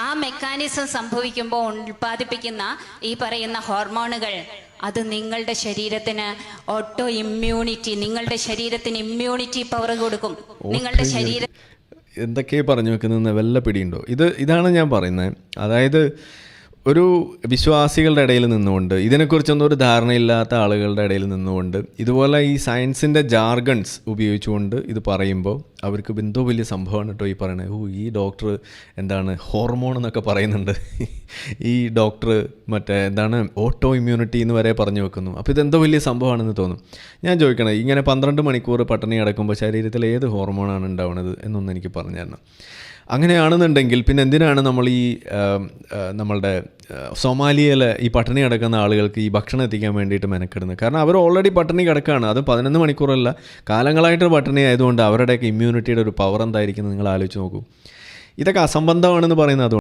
ആ മെക്കാനിസം സംഭവിക്കുമ്പോൾ ഉൽപ്പാദിപ്പിക്കുന്ന ഈ പറയുന്ന ഹോർമോണുകൾ അത് നിങ്ങളുടെ ശരീരത്തിന് ഓട്ടോ ഇമ്മ്യൂണിറ്റി നിങ്ങളുടെ ശരീരത്തിന് ഇമ്മ്യൂണിറ്റി പവർ കൊടുക്കും. നിങ്ങളുടെ ശരീരം എന്തൊക്കെ പറഞ്ഞു വെക്കുന്നത് വല്ല പിടിയുണ്ടോ? ഇത് ഇതാണ് ഞാൻ പറയുന്നത്. അതായത് ഒരു വിശ്വാസികളുടെ ഇടയിൽ നിന്നുകൊണ്ട് ഇതിനെക്കുറിച്ചൊന്നും ഒരു ധാരണയില്ലാത്ത ആളുകളുടെ ഇടയിൽ നിന്നുകൊണ്ട് ഇതുപോലെ ഈ സയൻസിന്റെ ജാർഗൺസ് ഉപയോഗിച്ചുകൊണ്ട് ഇത് പറയുമ്പോൾ അവർക്ക് എന്തോ വലിയ സംഭവമാണ് കേട്ടോ ഈ പറയണത്. ഓ ഈ ഡോക്ടർ എന്താണ് ഹോർമോൺ എന്നൊക്കെ പറയുന്നുണ്ട്. ഈ ഡോക്ടർ മറ്റേ എന്താണ് ഓട്ടോ ഇമ്മ്യൂണിറ്റി എന്ന് വരെ പറഞ്ഞു വെക്കുന്നു. അപ്പോൾ ഇതെന്തോ വലിയ സംഭവമാണെന്ന് തോന്നും. ഞാൻ ചോദിക്കണേ ഇങ്ങനെ പന്ത്രണ്ട് മണിക്കൂർ പട്ടിണി അടക്കുമ്പോൾ ശരീരത്തിൽ ഏത് ഹോർമോണാണ് ഉണ്ടാവുന്നത് എന്നൊന്ന് എനിക്ക് പറഞ്ഞു തരണം അങ്ങനെയാണെന്നുണ്ടെങ്കിൽ പിന്നെ എന്തിനാണ് നമ്മൾ ഈ നമ്മളുടെ സൊമാലിയയിലെ ഈ പട്ടിണി കിടക്കുന്ന ആളുകൾക്ക് ഈ ഭക്ഷണം എത്തിക്കാൻ വേണ്ടിയിട്ട് മെനക്കെടുന്നത്? കാരണം അവർ ഓൾറെഡി പട്ടിണി കിടക്കുകയാണ് അത് പതിനൊന്ന് മണിക്കൂറല്ല. കാലങ്ങളായിട്ട് പട്ടിണി ആയതുകൊണ്ട് അവരുടെയൊക്കെ ഇമ്മ്യൂണിറ്റിയുടെ ഒരു പവർ എന്തായിരിക്കും നിങ്ങൾ ആലോചിച്ച് നോക്കൂ. ഇതൊക്കെ അസംബന്ധമാണെന്ന് പറയുന്നത്